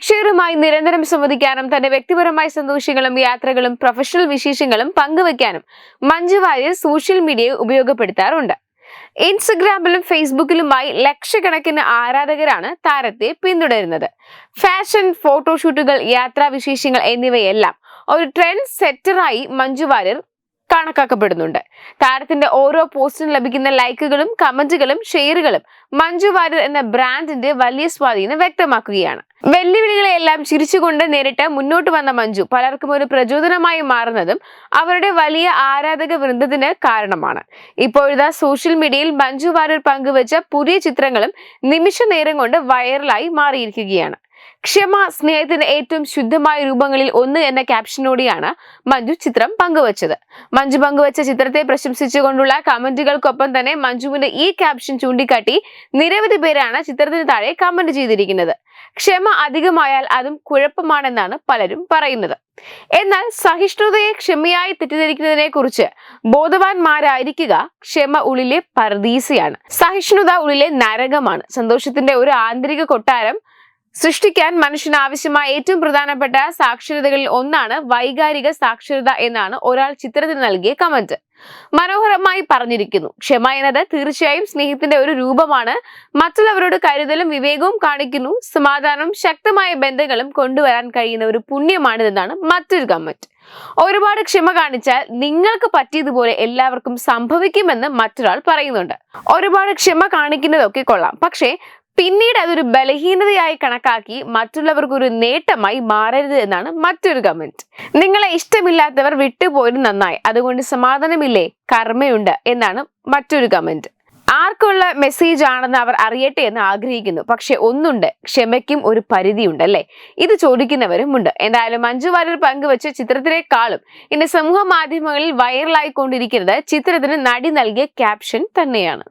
പ്രേക്ഷകരുമായി നിരന്തരം സംവദിക്കാനും തന്റെ വ്യക്തിപരമായ സന്തോഷങ്ങളും യാത്രകളും പ്രൊഫഷണൽ വിശേഷങ്ങളും പങ്കുവയ്ക്കാനും മഞ്ജു വാര്യർ സോഷ്യൽ മീഡിയയെ ഉപയോഗപ്പെടുത്താറുണ്ട്. ഇൻസ്റ്റഗ്രാമിലും ഫേസ്ബുക്കിലുമായി ലക്ഷക്കണക്കിന് ആരാധകരാണ് താരത്തെ പിന്തുടരുന്നത്. ഫാഷൻ ഫോട്ടോഷൂട്ടുകൾ യാത്രാവിശേഷങ്ങൾ എന്നിവയെല്ലാം ഒരു ട്രെൻഡ് സെറ്ററായി മഞ്ജു വാര്യർ കണക്കാക്കപ്പെടുന്നുണ്ട്. താരത്തിന്റെ ഓരോ പോസ്റ്റിനും ലഭിക്കുന്ന ലൈക്കുകളും കമന്റുകളും ഷെയറുകളും മഞ്ജു വാര്യർ എന്ന ബ്രാൻഡിന്റെ വലിയ സ്വാധീനം വ്യക്തമാക്കുകയാണ്. വെല്ലുവിളികളെല്ലാം ചിരിച്ചുകൊണ്ട് നേരിട്ട് മുന്നോട്ട് വന്ന മഞ്ജു പലർക്കും ഒരു പ്രചോദനമായി മാറുന്നതും അവരുടെ വലിയ ആരാധക വൃന്ദത്തിന് കാരണമാണ്. ഇപ്പോഴത്തെ സോഷ്യൽ മീഡിയയിൽ മഞ്ജു വാര്യർ പങ്കുവച്ച പുതിയ ചിത്രങ്ങളും നിമിഷ നേരം കൊണ്ട് വൈറലായി മാറിയിരിക്കുകയാണ്. ക്ഷമ സ്നേഹത്തിന്റെ ഏറ്റവും ശുദ്ധമായ രൂപങ്ങളിൽ ഒന്ന് എന്ന ക്യാപ്ഷനോടെയാണ് മഞ്ജു ചിത്രം പങ്കുവച്ചത്. മഞ്ജു പങ്കുവച്ച ചിത്രത്തെ പ്രശംസിച്ചുകൊണ്ടുള്ള കമന്റുകൾക്കൊപ്പം തന്നെ മഞ്ജുവിന്റെ ഈ ക്യാപ്ഷൻ ചൂണ്ടിക്കാട്ടി നിരവധി പേരാണ് ചിത്രത്തിന് താഴെ കമന്റ് ചെയ്തിരിക്കുന്നത്. ക്ഷമ അധികമായാൽ അതും കുഴപ്പമാണെന്നാണ് പലരും പറയുന്നത്. എന്നാൽ സഹിഷ്ണുതയെ ക്ഷമയായി തെറ്റിദ്ധരിക്കുന്നതിനെ കുറിച്ച് ബോധവാന്മാരായിരിക്കുക ക്ഷമ ഉള്ളിലെ പർദീസയാണ് സഹിഷ്ണുത ഉള്ളിലെ നരകമാണ്. സന്തോഷത്തിന്റെ ഒരു ആന്തരിക കൊട്ടാരം സൃഷ്ടിക്കാൻ മനുഷ്യന് ആവശ്യമായ ഏറ്റവും പ്രധാനപ്പെട്ട സാക്ഷരതകളിൽ ഒന്നാണ് വൈകാരിക സാക്ഷരത എന്നാണ് ഒരാൾ ചിത്രത്തിന് നൽകിയ കമന്റ്. മനോഹരമായി പറഞ്ഞിരിക്കുന്നു. ക്ഷമ എന്നത് തീർച്ചയായും സ്നേഹത്തിന്റെ ഒരു രൂപമാണ്. മറ്റുള്ളവരോട് കരുതലും വിവേകവും കാണിക്കുന്നു. സമാധാനവും ശക്തമായ ബന്ധങ്ങളും കൊണ്ടുവരാൻ കഴിയുന്ന ഒരു പുണ്യമാണിതെന്നാണ് മറ്റൊരു കമന്റ്. ഒരുപാട് ക്ഷമ കാണിച്ചാൽ നിങ്ങൾക്ക് പറ്റിയതുപോലെ എല്ലാവർക്കും സംഭവിക്കുമെന്ന് മറ്റൊരാൾ പറയുന്നുണ്ട്. ഒരുപാട് ക്ഷമ കാണിക്കുന്നതൊക്കെ കൊള്ളാം. പക്ഷേ പിന്നീട് അതൊരു ബലഹീനതയായി കണക്കാക്കി മറ്റുള്ളവർക്ക് ഒരു നേട്ടമായി മാറരുത് എന്നാണ് മറ്റൊരു കമന്റ് നിങ്ങളെ ഇഷ്ടമില്ലാത്തവർ വിട്ടുപോയത് നന്നായി അതുകൊണ്ട് സമാധാനമില്ലേ കർമ്മയുണ്ട് എന്നാണ് മറ്റൊരു കമന്റ് ആർക്കുള്ള മെസ്സേജ് ആണെന്ന് അവർ അറിയട്ടെ എന്ന് ആഗ്രഹിക്കുന്നു പക്ഷെ ഒന്നുണ്ട് ക്ഷമയ്ക്കും ഒരു പരിധിയുണ്ട് അല്ലേ? ഇത് ചോദിക്കുന്നവരും ഉണ്ട്. എന്തായാലും മഞ്ജു വാര്യർ പങ്കുവച്ച ചിത്രത്തിനേക്കാളും ഇന്ന് സമൂഹ മാധ്യമങ്ങളിൽ വൈറലായിക്കൊണ്ടിരിക്കുന്നത് ചിത്രത്തിന് നടി നൽകിയ ക്യാപ്ഷൻ തന്നെയാണ്.